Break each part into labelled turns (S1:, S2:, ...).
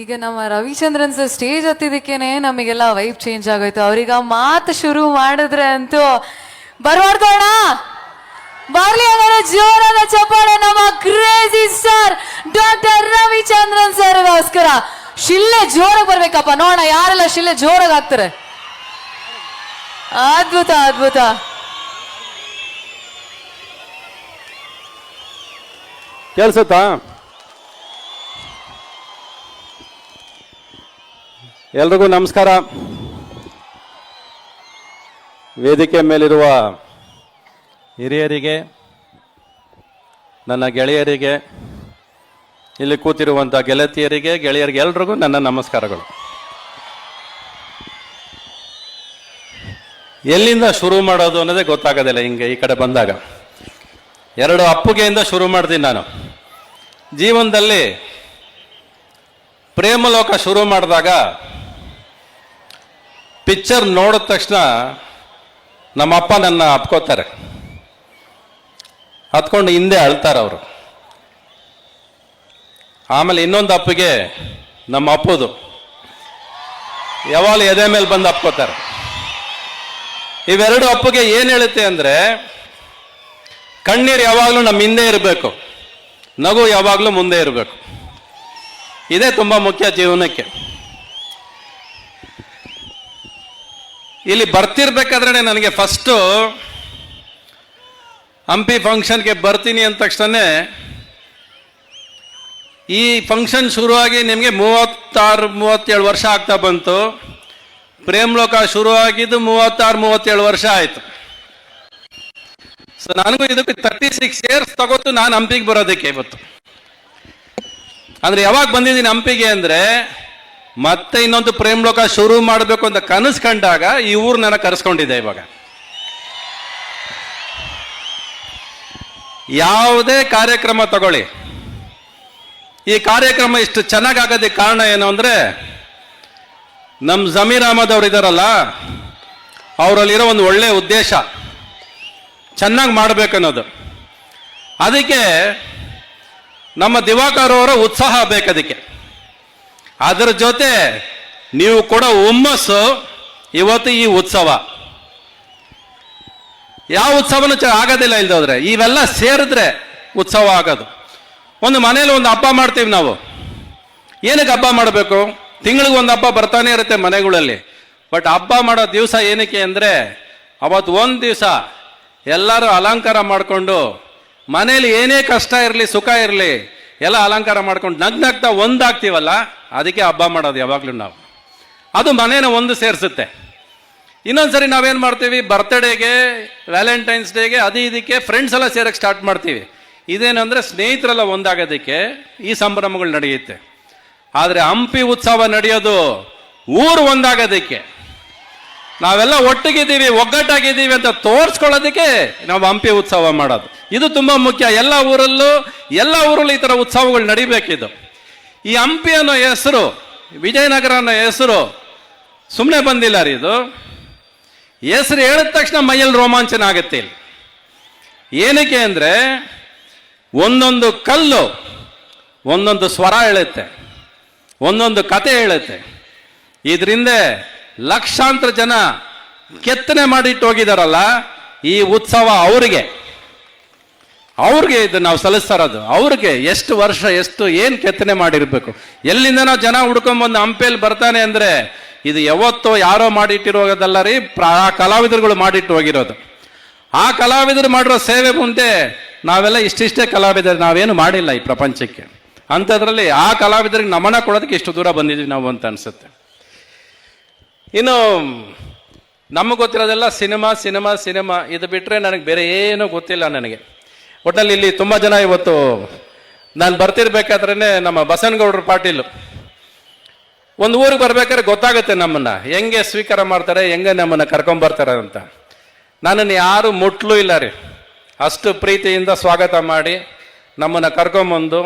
S1: ಈಗ ನಮ್ಮ Ravichandran sir stage ಹತ್ತಿದಕ್ಕೇನೆ ನಮಗೆಲ್ಲ ವೈಬ್ ಚೇಂಜ್ ಆಗೋಯ್ತು. ಅವ್ರೀಗ ಮಾತು ಶುರು ಮಾಡಿದ್ರೆ ಅಂತೂ ಬರ್ಬಾರ್ದೋಣ ಬರ್ಲಿ ಅವರ, ಜೋರದ ಚಪ್ಪಾಳೆ. ನಮ್ಮ ಕ್ರೇಜಿ ಸರ್ ಡಾಕ್ಟರ್ ರವಿಚಂದ್ರನ್ ಸರ್ಗೋಸ್ಕರ ಶಿಲ್ಲೆ ಜೋರಾಗಿ ಬರ್ಬೇಕಪ್ಪ. ನೋಡೋಣ, ಯಾರೆಲ್ಲ ಶಿಲ್ಲೆ ಜೋರಾಗಿ ಹಾಕ್ತಾರೆ. ಅದ್ಭುತ ಅದ್ಭುತ.
S2: ಕೇಳಿಸುತ್ತಾ? ಎಲ್ರಿಗೂ ನಮಸ್ಕಾರ. ವೇದಿಕೆ ಮೇಲಿರುವ ಹಿರಿಯರಿಗೆ, ನನ್ನ ಗೆಳೆಯರಿಗೆ, ಇಲ್ಲಿ ಕೂತಿರುವಂಥ ಗೆಳತಿಯರಿಗೆ, ಗೆಳೆಯರಿಗೆ ಎಲ್ರಿಗೂ ನನ್ನ ನಮಸ್ಕಾರಗಳು. ಎಲ್ಲಿಂದ ಶುರು ಮಾಡೋದು ಅನ್ನೋದೇ ಗೊತ್ತಾಗೋದಿಲ್ಲ, ಹಿಂಗೆ ಈ ಕಡೆ ಬಂದಾಗ. ಎರಡು ಅಪ್ಪುಗೆಯಿಂದ ಶುರು ಮಾಡ್ತೀನಿ ನಾನು. ಜೀವನದಲ್ಲಿ ಪ್ರೇಮಲೋಕ ಶುರು ಮಾಡಿದಾಗ ಪಿಕ್ಚರ್ ನೋಡಿದ ತಕ್ಷಣ ನಮ್ಮಪ್ಪ ನನ್ನ ಹತ್ಕೋತಾರೆ ಹತ್ಕೊಂಡು ಹಿಂದೆ ಅಳ್ತಾರೆ ಅವರು. ಆಮೇಲೆ ಇನ್ನೊಂದು ಅಪ್ಪಿಗೆ ನಮ್ಮ ಅಪ್ಪದು. ಯಾವಾಗಲೂ ಎದೆ ಮೇಲೆ ಬಂದು ಅಪ್ಕೋತಾರೆ. ಇವೆರಡು ಅಪ್ಪಗೆ ಏನು ಹೇಳುತ್ತೆ ಅಂದರೆ, ಕಣ್ಣೀರು ಯಾವಾಗಲೂ ನಮ್ಮ ಹಿಂದೆ ಇರಬೇಕು. ನಗು ಯಾವಾಗಲೂ ಮುಂದೆ ಇರಬೇಕು. ಇದೇ ತುಂಬ ಮುಖ್ಯ ಜೀವನಕ್ಕೆ. ಇಲ್ಲಿ ಬರ್ತಿರ್ಬೇಕಾದ್ರೆ ನನಗೆ ಫಸ್ಟು ಹಂಪಿ ಫಂಕ್ಷನ್ಗೆ ಬರ್ತೀನಿ ಅಂದ ತಕ್ಷಣ ಈ ಫಂಕ್ಷನ್ ಶುರುವಾಗಿ ನಿಮಗೆ ಮೂವತ್ತಾರು, ಮೂವತ್ತೇಳು ವರ್ಷ ಆಗ್ತಾ ಬಂತು. ಪ್ರೇಮ್ಲೋಕ ಶುರುವಾಗಿದ್ದು ಮೂವತ್ತಾರು, ಮೂವತ್ತೇಳು ವರ್ಷ ಆಯಿತು. ಸೊ ನನಗೂ ಇದಕ್ಕೆ ತರ್ಟಿ ಸಿಕ್ಸ್ ಇಯರ್ಸ್ ತಗೋತು ನಾನು ಹಂಪಿಗೆ ಬರೋದಕ್ಕೆ ಇವತ್ತು. ಅಂದ್ರೆ ಯಾವಾಗ ಬಂದಿದ್ದೀನಿ ಹಂಪಿಗೆ ಅಂದ್ರೆ ಮತ್ತೆ ಇನ್ನೊಂದು ಪ್ರೇಮ್ ಲೋಕ ಶುರು ಮಾಡಬೇಕು ಅಂತ ಕನಸು ಕಂಡಾಗ ಈ ಊರು ನನ್ನ ಕರೆಸ್ಕೊಂಡಿದ್ದೆ ಇವಾಗ. ಯಾವುದೇ ಕಾರ್ಯಕ್ರಮ ತಗೊಳ್ಳಿ. ಈ ಕಾರ್ಯಕ್ರಮ ಇಷ್ಟು ಚೆನ್ನಾಗಿ ಆಗೋದಕ್ಕೆ ಕಾರಣ ಏನು ಅಂದ್ರೆ ನಮ್ಮ ಜಮೀರ್ ಅಹಮದ್ ಅವರು ಇದಾರಲ್ಲ, ಅವರಲ್ಲಿರೋ ಒಂದು ಒಳ್ಳೆ ಉದ್ದೇಶ, ಚೆನ್ನಾಗಿ ಮಾಡ್ಬೇಕನ್ನೋದು ಅದಕ್ಕೆ ನಮ್ಮ ದಿವಾಕರ್ ಅವರ ಉತ್ಸಾಹ ಬೇಕದಕ್ಕೆ. ಅದರ ಜೊತೆ ನೀವು ಕೊಡೋ ಹುಮ್ಮಸ್ಸು ಇವತ್ತು ಈ ಉತ್ಸವ. ಯಾವ ಉತ್ಸವನೂ ಚ ಆಗೋದಿಲ್ಲ ಇಲ್ದೋದ್ರೆ ಇವೆಲ್ಲ ಸೇರಿದ್ರೆ ಉತ್ಸವ ಆಗೋದು. ಒಂದು ಮನೇಲಿ ಒಂದು ಹಬ್ಬ ಮಾಡ್ತೀವಿ ನಾವು. ಏನಕ್ಕೆ ಹಬ್ಬ ಮಾಡಬೇಕು? ತಿಂಗಳಿಗೆ ಒಂದು ಹಬ್ಬ ಬರ್ತಾನೆ ಇರುತ್ತೆ ಮನೆಗಳಲ್ಲಿ. ಬಟ್ ಹಬ್ಬ ಮಾಡೋ ದಿವಸ ಏನಕ್ಕೆ ಅಂದರೆ, ಅವತ್ತು ಒಂದು ದಿವಸ ಎಲ್ಲರೂ ಅಲಂಕಾರ ಮಾಡಿಕೊಂಡು ಮನೇಲಿ ಏನೇ ಕಷ್ಟ ಇರಲಿ, ಸುಖ ಇರಲಿ ಎಲ್ಲ ಅಲಂಕಾರ ಮಾಡ್ಕೊಂಡು ನಗ್ನಗ್ತಾ ಒಂದಾಗ್ತೀವಲ್ಲ, ಅದಕ್ಕೆ ಹಬ್ಬ ಮಾಡೋದು ಯಾವಾಗಲೂ ನಾವು. ಅದು ಮನೇನ ಒಂದು ಸೇರಿಸುತ್ತೆ. ಇನ್ನೊಂದ್ಸರಿ ನಾವೇನು ಮಾಡ್ತೀವಿ ಬರ್ತ್ಡೇಗೆ ವ್ಯಾಲೆಂಟೈನ್ಸ್ ಡೇಗೆ ಅದು ಇದಕ್ಕೆ ಫ್ರೆಂಡ್ಸ್ ಎಲ್ಲ ಸೇರಕ್ಕೆ ಸ್ಟಾರ್ಟ್ ಮಾಡ್ತೀವಿ. ಇದೇನಂದ್ರೆ ಸ್ನೇಹಿತರೆಲ್ಲ ಒಂದಾಗೋದಕ್ಕೆ ಈ ಸಂಭ್ರಮಗಳು ನಡೆಯುತ್ತೆ. ಆದರೆ ಹಂಪಿ ಉತ್ಸವ ನಡೆಯೋದು ಊರು ಒಂದಾಗೋದಕ್ಕೆ. ನಾವೆಲ್ಲ ಒಟ್ಟಿಗಿದ್ದೀವಿ, ಒಗ್ಗಟ್ಟಾಗಿದ್ದೀವಿ ಅಂತ ತೋರಿಸ್ಕೊಳ್ಳೋದಕ್ಕೆ ನಾವು ಹಂಪಿ ಉತ್ಸವ ಮಾಡೋದು. ಇದು ತುಂಬಾ ಮುಖ್ಯ. ಎಲ್ಲ ಊರಲ್ಲೂ ಎಲ್ಲ ಊರಲ್ಲೂ ಈ ಥರ ಉತ್ಸವಗಳು ನಡಿಬೇಕಿದು. ಈ ಹಂಪಿ ಅನ್ನೋ ಹೆಸರು ವಿಜಯನಗರ ಅನ್ನೋ ಹೆಸರು ಸುಮ್ಮನೆ ಬಂದಿಲ್ಲ ರೀ ಇದು. ಹೆಸರು ಹೇಳಿದ ತಕ್ಷಣ ಮೈಯಲ್ಲಿ ರೋಮಾಂಚನ ಆಗುತ್ತೆ ಇಲ್ಲಿ. ಏನಕ್ಕೆ ಅಂದರೆ, ಒಂದೊಂದು ಕಲ್ಲು, ಒಂದೊಂದು ಸ್ವರ ಹೇಳುತ್ತೆ, ಒಂದೊಂದು ಕತೆ ಹೇಳುತ್ತೆ. ಇದರಿಂದ ಲಕ್ಷಾಂತರ ಜನ ಕೆತ್ತನೆ ಮಾಡಿಟ್ಟು ಹೋಗಿದಾರಲ್ಲ, ಈ ಉತ್ಸವ ಅವ್ರಿಗೆ. ಅವ್ರಿಗೆ ಇದು ನಾವು ಸಲ್ಲಿಸ್ತಾ ಇರೋದು ಅವ್ರಿಗೆ ಎಷ್ಟು ವರ್ಷ, ಎಷ್ಟು, ಏನು ಕೆತ್ತನೆ ಮಾಡಿರಬೇಕು. ಎಲ್ಲಿಂದ ನಾವು ಜನ ಹುಡ್ಕೊಂಬಂದು ಹಂಪೆಯಲ್ಲಿ ಬರ್ತಾನೆ ಅಂದ್ರೆ, ಇದು ಯಾವತ್ತೋ ಯಾರೋ ಮಾಡಿಟ್ಟಿರೋದಲ್ಲ ರೀ ಆ ಕಲಾವಿದರುಗಳು ಮಾಡಿಟ್ಟು ಹೋಗಿರೋದು. ಆ ಕಲಾವಿದರು ಮಾಡಿರೋ ಸೇವೆ ಮುಂದೆ ನಾವೆಲ್ಲ ಇಷ್ಟಿಷ್ಟೇ ಕಲಾವಿದರು, ನಾವೇನು ಮಾಡಿಲ್ಲ ಈ ಪ್ರಪಂಚಕ್ಕೆ. ಅಂಥದ್ರಲ್ಲಿ ಆ ಕಲಾವಿದರಿಗೆ ನಮನ ಕೊಡೋದಕ್ಕೆ ಇಷ್ಟು ದೂರ ಬಂದಿದ್ವಿ ನಾವು ಅಂತ ಅನ್ಸುತ್ತೆ. ಇನ್ನು, ನಮಗೆ ಗೊತ್ತಿರೋದೆಲ್ಲ ಸಿನಿಮಾ ಸಿನಿಮಾ ಸಿನಿಮಾ, ಇದು ಬಿಟ್ಟರೆ ನನಗೆ ಬೇರೆ ಏನೂ ಗೊತ್ತಿಲ್ಲ ನನಗೆ. ಒಟ್ಟಲ್ಲಿ ಇಲ್ಲಿ ತುಂಬ ಜನ ಇವತ್ತು ನಾನು ಬರ್ತಿರ್ಬೇಕಾದ್ರೇ ನಮ್ಮ ಬಸನಗೌಡರ ಪಾಟೀಲು. ಒಂದು ಊರಿಗೆ ಬರ್ಬೇಕಾದ್ರೆ ಗೊತ್ತಾಗುತ್ತೆ ನಮ್ಮನ್ನ. ಹೆಂಗೆ ಸ್ವೀಕಾರ ಮಾಡ್ತಾರೆ, ಹೆಂಗೆ ನಮ್ಮನ್ನು ಕರ್ಕೊಂಬರ್ತಾರೆ ಅಂತ. ನನ್ನನ್ನು ಯಾರು ಮುಟ್ಲೂ ಇಲ್ಲ ರೀ. ಅಷ್ಟು ಪ್ರೀತಿಯಿಂದ ಸ್ವಾಗತ ಮಾಡಿ ನಮ್ಮನ್ನ ಕರ್ಕೊಂಬಂದು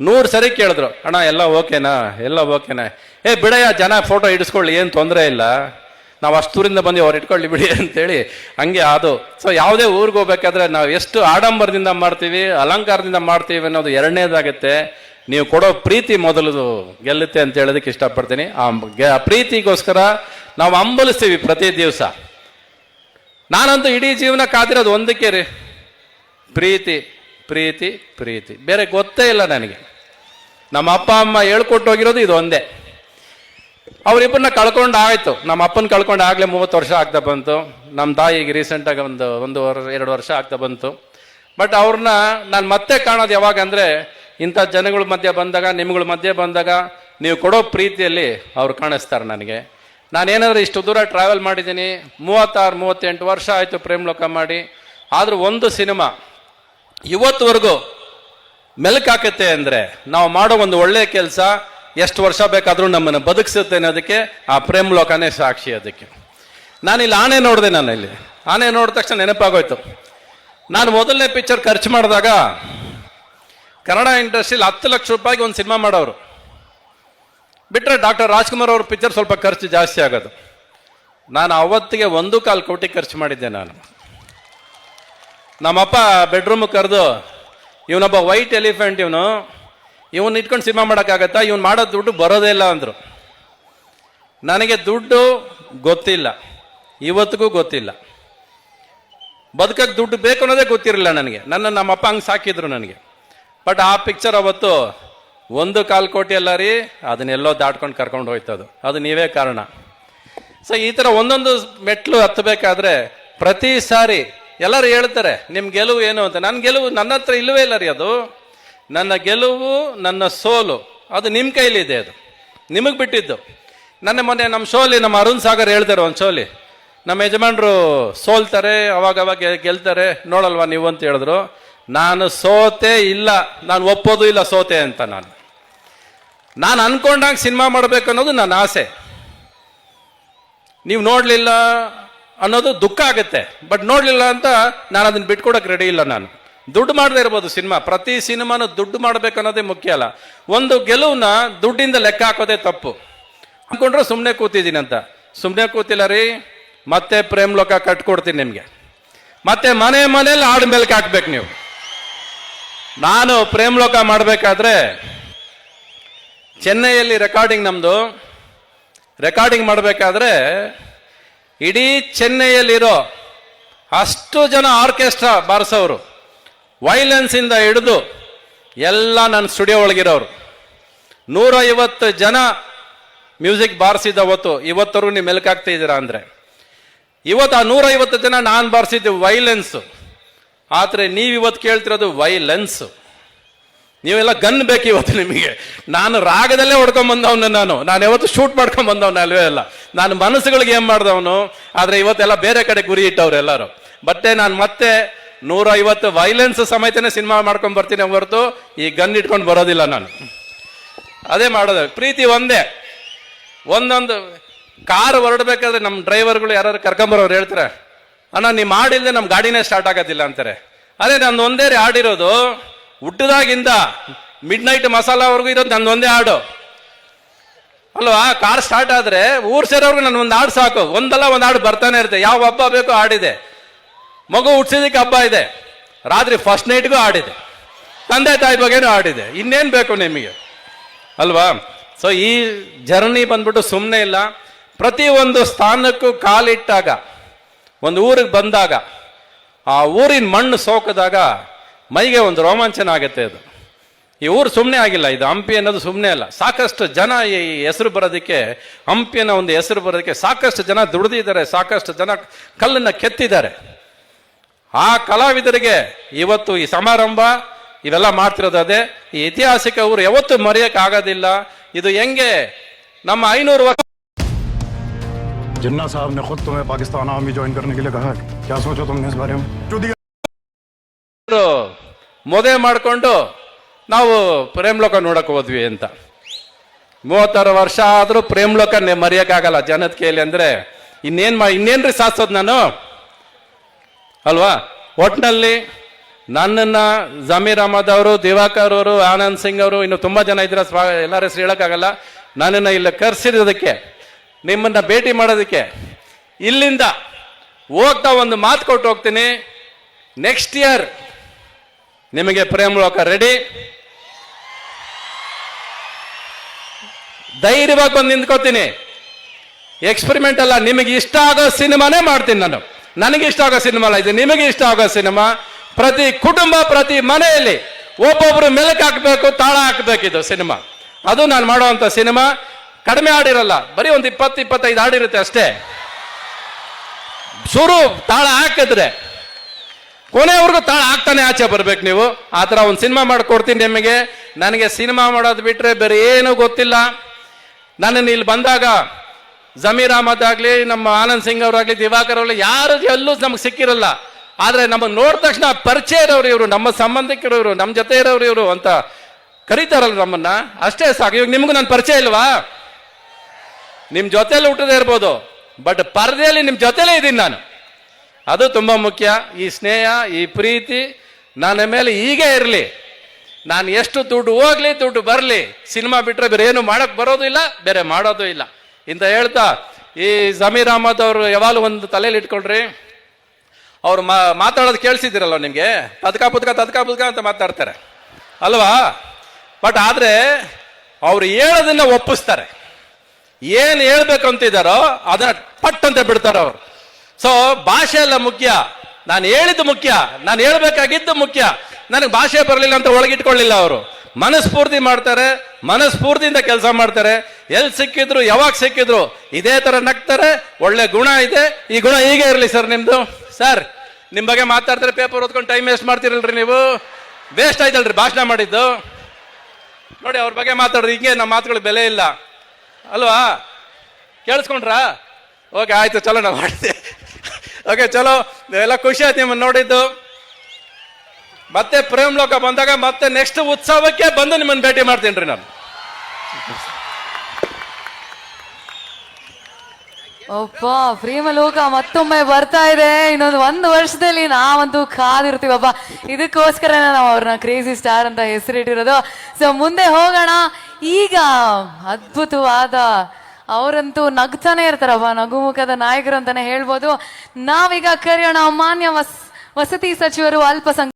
S2: ನೂರು ಸರಿ ಕೇಳಿದ್ರು, ಅಣ್ಣ, ಎಲ್ಲ ಓಕೆನಾ? ಎಲ್ಲ ಓಕೆನಾ? ಏ, ಬಿಡಯ್ಯ, ಜನ ಫೋಟೋ ಇಡಿಸ್ಕೊಳ್ಳಿ ಏನು ತೊಂದರೆ ಇಲ್ಲ. ನಾವು ಅಷ್ಟೂರಿಂದ ಬಂದು ಅವ್ರು ಇಟ್ಕೊಳ್ಳಿ ಬಿಡಿ ಅಂತೇಳಿ ಹಂಗೆ ಅದು. ಸೊ ಯಾವುದೇ ಊರಿಗೆ ಹೋಗ್ಬೇಕಾದ್ರೆ ನಾವು ಎಷ್ಟು ಆಡಂಬರದಿಂದ ಮಾಡ್ತೀವಿ, ಅಲಂಕಾರದಿಂದ ಮಾಡ್ತೀವಿ ಅನ್ನೋದು ಎರಡನೇದಾಗುತ್ತೆ. ನೀವು ಕೊಡೋ ಪ್ರೀತಿ ಮೊದಲದು ಗೆಲ್ಲುತ್ತೆ ಅಂತ ಹೇಳೋದಕ್ಕೆ ಇಷ್ಟಪಡ್ತೀನಿ. ಆ ಪ್ರೀತಿಗೋಸ್ಕರ ನಾವು ಹಂಬಲಿಸ್ತೀವಿ ಪ್ರತಿ ದಿವಸ. ನಾನಂತೂ ಇಡೀ ಜೀವನ ಕಾದಿರೋದು ಒಂದಕ್ಕೆ ರೀ. ಪ್ರೀತಿ ಪ್ರೀತಿ ಪ್ರೀತಿ. ಬೇರೆ ಗೊತ್ತೇ ಇಲ್ಲ ನನಗೆ. ನಮ್ಮ ಅಪ್ಪ, ಅಮ್ಮ ಹೇಳ್ಕೊಟ್ಟೋಗಿರೋದು ಇದು ಒಂದೇ ಅವರಿಬ್ಬರನ್ನ ಕಳ್ಕೊಂಡು ಆಯ್ತು ನಮ್ಮ ಅಪ್ಪನ ಕಳ್ಕೊಂಡು ಆಗ್ಲೇ ಮೂವತ್ತು ವರ್ಷ ಆಗ್ತಾ ಬಂತು. ನಮ್ಮ ತಾಯಿಗೆ ರೀಸೆಂಟಾಗಿ ಒಂದು ಒಂದು ವರ್ಷ ಎರಡು ವರ್ಷ ಆಗ್ತಾ ಬಂತು. ಬಟ್ ಅವ್ರನ್ನ ನಾನು ಮತ್ತೆ ಕಾಣೋದು ಯಾವಾಗ ಅಂದರೆ, ಇಂಥ ಜನಗಳ ಮಧ್ಯೆ ಬಂದಾಗ, ನಿಮ್ಗಳ ಮಧ್ಯೆ ಬಂದಾಗ, ನೀವು ಕೊಡೋ ಪ್ರೀತಿಯಲ್ಲಿ ಅವ್ರು ಕಾಣಿಸ್ತಾರೆ ನನಗೆ. ನಾನೇನಾದರೂ ಇಷ್ಟು ದೂರ ಟ್ರಾವೆಲ್ ಮಾಡಿದ್ದೀನಿ, ಮೂವತ್ತಾರು, ಮೂವತ್ತೆಂಟು ವರ್ಷ ಆಯಿತು ಪ್ರೇಮ್ಲೋಕ ಮಾಡಿ. ಆದರೂ ಒಂದು ಸಿನಿಮಾ ಇವತ್ತುವರೆಗೂ ಮೆಲುಕಾಕತ್ತೆ ಅಂದರೆ, ನಾವು ಮಾಡೋ ಒಂದು ಒಳ್ಳೆಯ ಕೆಲಸ ಎಷ್ಟು ವರ್ಷ ಬೇಕಾದರೂ ನಮ್ಮನ್ನು ಬದುಕಿಸುತ್ತೆ ಅನ್ನೋದಕ್ಕೆ ಆ ಪ್ರೇಮ್ ಲೋಕನೇ ಸಾಕ್ಷಿ ಅದಕ್ಕೆ. ನಾನಿಲ್ಲಿ ಆನೆ ನೋಡಿದೆ ನಾನು ಇಲ್ಲಿ ಆನೆ ನೋಡಿದ ತಕ್ಷಣ ನೆನಪಾಗೋಯ್ತು. ನಾನು ಮೊದಲನೇ ಪಿಕ್ಚರ್ ಖರ್ಚು ಮಾಡಿದಾಗ ಕನ್ನಡ ಇಂಡಸ್ಟ್ರೀಲಿ ಹತ್ತು ಲಕ್ಷ ರೂಪಾಯಿಗೆ ಒಂದು ಸಿನಿಮಾ ಮಾಡೋರು. ಬಿಟ್ಟರೆ ಡಾಕ್ಟರ್ ರಾಜ್ಕುಮಾರ್ ಅವ್ರ ಪಿಕ್ಚರ್ ಸ್ವಲ್ಪ ಖರ್ಚು ಜಾಸ್ತಿ ಆಗೋದು. ನಾನು ಅವತ್ತಿಗೆ ಒಂದು ಕಾಲು ಕೋಟಿ ಖರ್ಚು ಮಾಡಿದ್ದೆ ನಾನು. ನಮ್ಮಪ್ಪ ಬೆಡ್ರೂಮ್ ಕರೆದು, ಇವನೊಬ್ಬ ವೈಟ್ ಎಲಿಫೆಂಟ್ ಇವನು ಇವನ್ ಇಟ್ಕೊಂಡು ಸಿನಿಮಾ ಮಾಡೋಕ್ಕಾಗತ್ತಾ? ಇವ್ನು ಮಾಡೋ ದುಡ್ಡು ಬರೋದೇ ಇಲ್ಲ ಅಂದರು. ನನಗೆ ದುಡ್ಡು ಗೊತ್ತಿಲ್ಲ. ಇವತ್ತಿಗೂ ಗೊತ್ತಿಲ್ಲ. ಬದುಕಕ್ಕೆ ದುಡ್ಡು ಬೇಕು ಅನ್ನೋದೇ ಗೊತ್ತಿರಲಿಲ್ಲ ನನಗೆ. ನನ್ನ ನಮ್ಮಪ್ಪ ಹಂಗೆ ಸಾಕಿದ್ರು ನನಗೆ. ಬಟ್ ಆ ಪಿಕ್ಚರ್ ಅವತ್ತು ಒಂದು ಕಾಲು ಕೋಟಿ ಅಲ್ಲ ರೀ, ಅದನ್ನೆಲ್ಲೋ ದಾಟ್ಕೊಂಡು ಕರ್ಕೊಂಡು ಹೋಯ್ತದು. ಅದು ನೀವೇ ಕಾರಣ. ಸೊ ಈ ಥರ ಒಂದೊಂದು ಮೆಟ್ಲು ಹತ್ತಬೇಕಾದ್ರೆ ಪ್ರತಿ ಸಾರಿ ಎಲ್ಲರೂ ಹೇಳ್ತಾರೆ ನಿಮ್ಮ ಗೆಲುವು ಏನು? ಅಂತ. ನನ್ನ ಗೆಲುವು ನನ್ನ ಹತ್ರ ಇಲ್ಲವೇ ಇಲ್ಲ ರೀ ಅದು. ನನ್ನ ಗೆಲುವು, ನನ್ನ ಸೋಲು, ಅದು ನಿಮ್ಮ ಕೈಲಿದೆ ಅದು. ನಿಮಗೆ ಬಿಟ್ಟಿದ್ದು. ನನ್ನ ಮೊನ್ನೆ ನಮ್ಮ ಶೋಲಿ, ನಮ್ಮ ಅರುಣ್ ಸಾಗರ್ ಹೇಳ್ತಾರೆ ಒಂದು ಶೋಲಿ ನಮ್ಮ ಯಜಮಾನರು ಸೋಲ್ತಾರೆ ಅವಾಗ ಅವಾಗ ಗೆಲ್ತಾರೆ, ನೋಡಲ್ವಾ ನೀವು? ಅಂತ ಹೇಳಿದ್ರು. ನಾನು ಸೋತೆ ಇಲ್ಲ, ನಾನು ಒಪ್ಪೋದು ಇಲ್ಲ ಸೋತೆ ಅಂತ ನಾನು. ನಾನು ಅನ್ಕೊಂಡಾಗ ಸಿನಿಮಾ ಮಾಡಬೇಕು ಅನ್ನೋದು ನನ್ನ ಆಸೆ. ನೀವು ನೋಡಲಿಲ್ಲ ಅನ್ನೋದು ದುಃಖ ಆಗುತ್ತೆ. ಬಟ್ ನೋಡಲಿಲ್ಲ ಅಂತ ನಾನು ಅದನ್ನ ಬಿಟ್ಕೊಡಕ್ಕೆ ರೆಡಿ ಇಲ್ಲ ನಾನು. ದುಡ್ಡು ಮಾಡದೇ ಇರ್ಬೋದು ಸಿನಿಮಾ. ಪ್ರತಿ ಸಿನಿಮಾನು ದುಡ್ಡು ಮಾಡಬೇಕು ಅನ್ನೋದೇ ಮುಖ್ಯ ಅಲ್ಲ. ಒಂದು ಗೆಲುವನ್ನ ದುಡ್ಡಿಂದ ಲೆಕ್ಕ ಹಾಕೋದೇ ತಪ್ಪು. ಅಂದ್ಕೊಂಡ್ರೆ ಸುಮ್ಮನೆ ಕೂತಿದ್ದೀನಿ ಅಂತ. ಸುಮ್ಮನೆ ಕೂತಿಲ್ಲ ರೀ, ಮತ್ತೆ ಪ್ರೇಮ್ ಲೋಕ ಕಟ್ಕೊಡ್ತೀನಿ ನಿಮಗೆ. ಮತ್ತೆ ಮನೆ ಮನೇಲಿ ಹಾಡು ಮೇಲ್ಕೆ ಹಾಕ್ಬೇಕು ನೀವು. ನಾನು ಪ್ರೇಮ್ ಲೋಕ ಮಾಡಬೇಕಾದ್ರೆ ಚೆನ್ನೈಯಲ್ಲಿ ರೆಕಾರ್ಡಿಂಗ್ ನಮ್ಮದು ರೆಕಾರ್ಡಿಂಗ್ ಮಾಡಬೇಕಾದ್ರೆ ಇಡೀ ಚೆನ್ನೈಯಲ್ಲಿರೋ ಅಷ್ಟು ಜನ ಆರ್ಕೆಸ್ಟ್ರಾ ಬಾರಿಸೋರು ವೈಲೆನ್ಸಿಂದ ಹಿಡಿದು ಎಲ್ಲ ನನ್ನ ಸ್ಟುಡಿಯೋ ಒಳಗಿರೋರು. ನೂರೈವತ್ತು ಜನ ಮ್ಯೂಸಿಕ್ ಬಾರಿಸಿದ ಅವತ್ತು ಇವತ್ತರೂ ನೀವು ಮೆಲುಕಾಗ್ತಾ ಇದ್ದೀರಾ ಅಂದರೆ. ಇವತ್ತು ಆ ನೂರೈವತ್ತು ಜನ ನಾನು ಬಾರಿಸಿದ್ದು ವೈಲೆನ್ಸು ಆದರೆ ನೀವು ಇವತ್ತು ಕೇಳ್ತಿರೋದು ವೈಲೆನ್ಸು ನೀವೆಲ್ಲ ಗನ್ ಬೇಕು ಇವತ್ತು ನಿಮಗೆ. ನಾನು ರಾಗದಲ್ಲೇ ಹೊಡ್ಕೊಂಡ್ ಬಂದವನು ನಾನು. ನಾನು ಯಾವತ್ತು ಶೂಟ್ ಮಾಡ್ಕೊಂಡ್ ಬಂದವನು ಅಲ್ವೇ ಅಲ್ಲ. ನಾನು ಮನಸ್ಸುಗಳಿಗೆ ಏನು ಮಾಡಿದವನು, ಆದರೆ ಇವತ್ತೆಲ್ಲ ಬೇರೆ ಕಡೆ ಗುರಿ ಇಟ್ಟವ್ರು ಎಲ್ಲರೂ. ಬಟ್ಟೆ ನಾನು ಮತ್ತೆ ನೂರ ಐವತ್ತು ವೈಲೆನ್ಸ್ ಸಮೇತನೇ ಸಿನಿಮಾ ಮಾಡ್ಕೊಂಡ್ ಬರ್ತೀನಿ ಹೊರತು ಈ ಗನ್ ಇಟ್ಕೊಂಡು ಬರೋದಿಲ್ಲ ನಾನು. ಅದೇ ಮಾಡೋದು. ಪ್ರೀತಿ ಒಂದೇ. ಒಂದೊಂದು ಕಾರ್ ಹೊರಡ್ಬೇಕಾದ್ರೆ ನಮ್ಮ ಡ್ರೈವರ್ಗಳು ಯಾರು ಕರ್ಕೊಂಬರೋರು ಹೇಳ್ತಾರೆ, ಅಣ್ಣ ನೀವು ಮಾಡಿಲ್ಲದೆ ನಮ್ಮ ಗಾಡಿನೇ ಸ್ಟಾರ್ಟ್ ಆಗೋದಿಲ್ಲ ಅಂತಾರೆ. ಅದೇ ನಂದು ಒಂದೇ ರೀ ಹಾಡಿರೋದು ಹುಟ್ಟದಾಗಿಂದ ಮಿಡ್ ನೈಟ್ ಮಸಾಲವರೆಗೂ ಇರೋದು ನಂದು ಒಂದೇ ಹಾಡು. ಅಲ್ವಾ? ಕಾರ್ ಸ್ಟಾರ್ಟ್ ಆದರೆ ಊರ್ ಸೇರೋರ್ಗು ನನ್ನ ಒಂದು ಹಾಡು ಸಾಕು. ಒಂದಲ್ಲ ಒಂದು ಹಾಡು ಬರ್ತಾನೆ ಇರುತ್ತೆ. ಯಾವ ಹಬ್ಬ ಬೇಕೋ ಹಾಡಿದೆ. ಮಗು ಹುಟ್ಟಿಸಿದಕ್ಕೆ ಹಬ್ಬ ಇದೆ. ರಾತ್ರಿ ಫಸ್ಟ್ ನೈಟ್ಗೂ ಆಡಿದೆ. ತಂದೆ ತಾಯಿ ಬಗ್ಗೆನೂ ಆಡಿದೆ. ಇನ್ನೇನು ಬೇಕು ನಿಮಗೆ? ಅಲ್ವಾ? ಸೊ ಈ ಜರ್ನಿ ಬಂದ್ಬಿಟ್ಟು ಸುಮ್ಮನೆ ಇಲ್ಲ. ಪ್ರತಿ ಒಂದು ಸ್ಥಾನಕ್ಕೂ ಕಾಲಿಟ್ಟಾಗ, ಒಂದು ಊರಿಗೆ ಬಂದಾಗ, ಆ ಊರಿನ ಮಣ್ಣು ಸೋಕಿದಾಗ ಮೈಗೆ ಒಂದು ರೋಮಾಂಚನ ಆಗುತ್ತೆ ಅದು. ಈ ಊರು ಸುಮ್ಮನೆ ಆಗಿಲ್ಲ. ಇದು ಹಂಪಿ ಅನ್ನೋದು ಸುಮ್ಮನೆ ಅಲ್ಲ. ಸಾಕಷ್ಟು ಜನ ಈ ಹೆಸರು ಬರೋದಕ್ಕೆ ಹಂಪಿ ಅನ್ನೋ ಒಂದು ಹೆಸರು ಬರೋದಕ್ಕೆ ಸಾಕಷ್ಟು ಜನ ದುಡಿದಿದ್ದಾರೆ. ಸಾಕಷ್ಟು ಜನ ಕಲ್ಲನ್ನು ಕೆತ್ತಿದ್ದಾರೆ. ಆ ಕಲಾವಿದರಿಗೆ ಇವತ್ತು ಈ ಸಮಾರಂಭ ಇವೆಲ್ಲ ಮಾಡ್ತಿರೋದು ಅದೇ ಈ ಐತಿಹಾಸಿಕ ಊರು ಯಾವತ್ತೂ ಮರೆಯಕ್ಕೆ ಆಗೋದಿಲ್ಲ ಇದು ಹೆಂಗೆ ನಮ್ಮ ಐನೂರು ವರ್ಷ
S3: जिन्ना साहब ने खुद तुम्हें पाकिस्तान आर्मी ज्वाइन करने के लिए कहा है क्या सोचो तुमने इस बारे में चुदी
S2: ಮದುವೆ ಮಾಡಿಕೊಂಡು ನಾವು ಪ್ರೇಮ್ಲೋಕ ನೋಡಕ್ ಹೋದ್ವಿ ಅಂತ ಮೂವತ್ತಾರು ವರ್ಷ ಆದರೂ ಪ್ರೇಮ್ಲೋಕ ಮರೆಯೋಕ್ಕಾಗಲ್ಲ ಜನದ ಕೇಳಿ ಅಂದ್ರೆ ಇನ್ನೇನ್ ಮಾ ಇನ್ನೇನ್ರಿ ಸಾಧಿಸೋದು ನಾನು ಅಲ್ವಾ? ಒಟ್ನಲ್ಲಿ ನನ್ನನ್ನು ಜಮೀರ್ ಅಹಮದ್ ಅವರು, ದಿವಾಕರ್ ಅವರು, ಆನಂದ್ ಸಿಂಗ್ ಅವರು, ಇನ್ನು ತುಂಬ ಜನ ಇದ್ರ ಸ್ವಾ, ಎಲ್ಲರ ಹೆಸರು ಹೇಳೋಕ್ಕಾಗಲ್ಲ. ನನ್ನನ್ನು ಇಲ್ಲಿ ಕರೆಸಿರೋದಕ್ಕೆ, ನಿಮ್ಮನ್ನು ಭೇಟಿ ಮಾಡೋದಕ್ಕೆ, ಇಲ್ಲಿಂದ ಹೋಗ್ತಾ ಒಂದು ಮಾತು ಕೊಟ್ಟು ಹೋಗ್ತೀನಿ. ನೆಕ್ಸ್ಟ್ ಇಯರ್ ನಿಮಗೆ ಪ್ರೇಮಲೋಕ ರೆಡಿ ಧೈರ್ಯವಾಗಿ ಬಂದು ನಿಂತ್ಕೋತೀನಿ. ಎಕ್ಸ್ಪೆರಿಮೆಂಟ್ ಅಲ್ಲ, ನಿಮಗೆ ಇಷ್ಟ ಆಗೋ ಸಿನಿಮಾನೇ ಮಾಡ್ತೀನಿ ನಾನು. ನನಗೆ ಇಷ್ಟ ಆಗೋ ಸಿನಿಮಾ ಅಲ್ಲ, ಇದು ನಿಮಗೆ ಇಷ್ಟ ಆಗೋ ಸಿನಿಮಾ. ಪ್ರತಿ ಕುಟುಂಬ, ಪ್ರತಿ ಮನೆಯಲ್ಲಿ ಒಬ್ಬೊಬ್ರು ಮೆಲುಕು ಹಾಕಬೇಕು, ತಾಳ ಹಾಕ್ಬೇಕು ಇದು ಸಿನಿಮಾ. ಅದು ನಾನು ಮಾಡುವಂತ ಸಿನಿಮಾ. ಕಡಿಮೆ ಹಾಡಿರಲ್ಲ, ಬರೀ ಒಂದು ಇಪ್ಪತ್ತು, ಇಪ್ಪತ್ತೈದು ಹಾಡಿರುತ್ತೆ ಅಷ್ಟೇ. ಸುರು ತಾಳ ಹಾಕಿದ್ರೆ ಕೊನೆವರೆಗೂ ತಾಳ ಹಾಕ್ತಾನೆ ಆಚೆ ಬರ್ಬೇಕು ನೀವು. ಆ ಥರ ಒಂದು ಸಿನಿಮಾ ಮಾಡಿಕೊಡ್ತೀನಿ ನಿಮಗೆ. ನನಗೆ ಸಿನಿಮಾ ಮಾಡೋದು ಬಿಟ್ರೆ ಬೇರೆ ಏನೂ ಗೊತ್ತಿಲ್ಲ. ನನ್ನನ್ನು ಇಲ್ಲಿ ಬಂದಾಗ ಜಮೀರ್ ಅಹಮದ್ ಆಗಲಿ, ನಮ್ಮ ಆನಂದ್ ಸಿಂಗ್ ಅವರಾಗ್ಲಿ, ದಿವಾಕರ್ ಅವರಾಗಲಿ, ಯಾರು ಎಲ್ಲೂ ನಮಗೆ ಸಿಕ್ಕಿರಲ್ಲ. ಆದರೆ ನಮಗೆ ನೋಡಿದ ತಕ್ಷಣ ಪರಿಚಯ ಇರೋರು ಇವರು, ನಮ್ಮ ಸಂಬಂಧಿಕರು ಇವರು ನಮ್ಮ ಜೊತೆ ಇರೋರು ಇವರು ಅಂತ ಕರೀತಾರಲ್ಲ ನಮ್ಮನ್ನ? ಅಷ್ಟೇ ಸಾಕು. ಇವಾಗ ನಿಮಗೂ ನನ್ನ ಪರಿಚಯ ಇಲ್ವಾ? ನಿಮ್ಮ ಜೊತೆಲಿ ಹುಟ್ಟದೇ ಇರ್ಬೋದು. ಬಟ್ ಪರದೆಯಲ್ಲಿ ನಿಮ್ಮ ಜೊತೆಲೇ ಇದ್ದೀನಿ ನಾನು. ಅದು ತುಂಬ ಮುಖ್ಯ. ಈ ಸ್ನೇಹ, ಈ ಪ್ರೀತಿ, ನನ್ನ ಮೇಲೆ ಹೀಗೆ ಇರಲಿ. ನಾನು ಎಷ್ಟು ದುಡ್ಡು ಹೋಗ್ಲಿ, ದುಡ್ಡು ಬರಲಿ, ಸಿನಿಮಾ ಬಿಟ್ಟರೆ ಬೇರೆ ಏನು ಮಾಡೋಕ್ಕೆ ಬರೋದು ಇಲ್ಲ, ಬೇರೆ ಮಾಡೋದು ಇಲ್ಲ. ಇಂತ ಹೇಳ್ತಾ, ಈ ಜಮೀರ್ ಅಹಮದ್ ಅವರು ಯಾವಾಗಲೂ ಒಂದು ತಲೆಯಲ್ಲಿ ಇಟ್ಕೊಳ್ರಿ. ಅವ್ರು ಮಾತಾಡೋದು ಕೇಳಿಸಿದಿರಲ್ಲ ನಿಮಗೆ? ತದ್ಕ ಪುದ್ಕ, ತದಕ ಪುದ್ಕ ಅಂತ ಮಾತಾಡ್ತಾರೆ. ಅಲ್ವಾ? ಬಟ್ ಆದರೆ, ಅವ್ರು ಹೇಳೋದನ್ನ ಒಪ್ಪಿಸ್ತಾರೆ. ಏನು ಹೇಳ್ಬೇಕು ಅಂತಿದ್ದಾರೋ ಅದನ್ನ ಪಟ್ ಅಂತ ಬಿಡ್ತಾರೆ ಅವರು. ಸೊ ಭಾಷೆ ಎಲ್ಲ ಮುಖ್ಯ. ನಾನು ಹೇಳಿದ್ದು ಮುಖ್ಯ. ನಾನು ಹೇಳ್ಬೇಕಾಗಿದ್ದು ಮುಖ್ಯ. ನನಗೆ ಭಾಷೆ ಬರಲಿಲ್ಲ ಅಂತ ಒಳಗಿಟ್ಕೊಳ್ಳಿಲ್ಲ ಅವರು. ಮನಸ್ಫೂರ್ತಿ ಮಾಡ್ತಾರೆ, ಮನಸ್ಫೂರ್ತಿಯಿಂದ ಕೆಲಸ ಮಾಡ್ತಾರೆ. ಎಲ್ಲಿ ಸಿಕ್ಕಿದ್ರು, ಯಾವಾಗ ಸಿಕ್ಕಿದ್ರು, ಇದೇ ತರ ನಗ್ತಾರೆ, ಒಳ್ಳೆ ಗುಣ ಇದೆ. ಈ ಗುಣ ಹೀಗೆ ಇರಲಿ ಸರ್ ನಿಮ್ಮದು ಸರ್ ನಿಮ್ಮ ಬಗ್ಗೆ ಮಾತಾಡ್ತಾರೆ ಪೇಪರ್ ಓದ್ಕೊಂಡು ಟೈಮ್ ವೇಸ್ಟ್ ಮಾಡ್ತಿರಲ್ರಿ ನೀವು. ವೇಸ್ಟ್ ಆಯ್ತಲ್ರಿ, ಭಾಷಣ ಮಾಡಿದ್ದು. ನೋಡಿ, ಅವ್ರ ಬಗ್ಗೆ ಮಾತಾಡ್ರಿ, ಹಿಂಗೆ ನಮ್ಮ ಮಾತುಗಳು ಬೆಲೆ ಇಲ್ಲ. ಅಲ್ವಾ? ಕೇಳಿಸ್ಕೊಂಡ್ರಾ? ಓಕೆ ಆಯ್ತು, ಚಲೋ, ನಾವು ಮಾಡ್ತೀವಿ. ಓಕೆ ಚಲೋ. ಎಲ್ಲ ಖುಷಿ ಆಯ್ತು ನಿಮ್ಮನ್ನು ನೋಡಿದ್ದು. ಮತ್ತೆ ಪ್ರೇಮ್ ಲೋಕ ಬಂದಾಗ ಮತ್ತೆ ನೆಕ್ಸ್ಟ್ ಉತ್ಸವಕ್ಕೆ ಬಂದು ನಿಮ್ಮನ್ನು ಭೇಟಿ ಮಾಡ್ತೀನಿ ರೀ ನಾನು.
S1: ಒಪ್ಪ ಪ್ರೇಮ ಲೋಕ ಮತ್ತೊಮ್ಮೆ ಬರ್ತಾ ಇದೆ. ಇನ್ನೊಂದು ಒಂದು ವರ್ಷದಲ್ಲಿ ನಾವಂತೂ ಕಾದಿರ್ತೀವಪ್ಪ ಇದಕ್ಕೋಸ್ಕರ ನಾವು ಅವ್ರನ್ನ ಕ್ರೇಜಿ ಸ್ಟಾರ್ ಅಂತ ಹೆಸರಿಟ್ಟಿರೋದು. ಸೊ ಮುಂದೆ ಹೋಗೋಣ. ಈಗ ಅದ್ಭುತವಾದ ಅವರಂತೂ ನಗ್ತಾನೆ ಇರ್ತಾರಪ್ಪ ನಗುಮುಖದ ನಾಯಕರು ಅಂತಾನೆ ಹೇಳ್ಬೋದು. ನಾವೀಗ ಕರೆಯೋಣ ಮಾನ್ಯ ವಸ್, ವಸತಿ ಸಚಿವರು ಅಲ್ಪಸಂಖ್ಯಾತ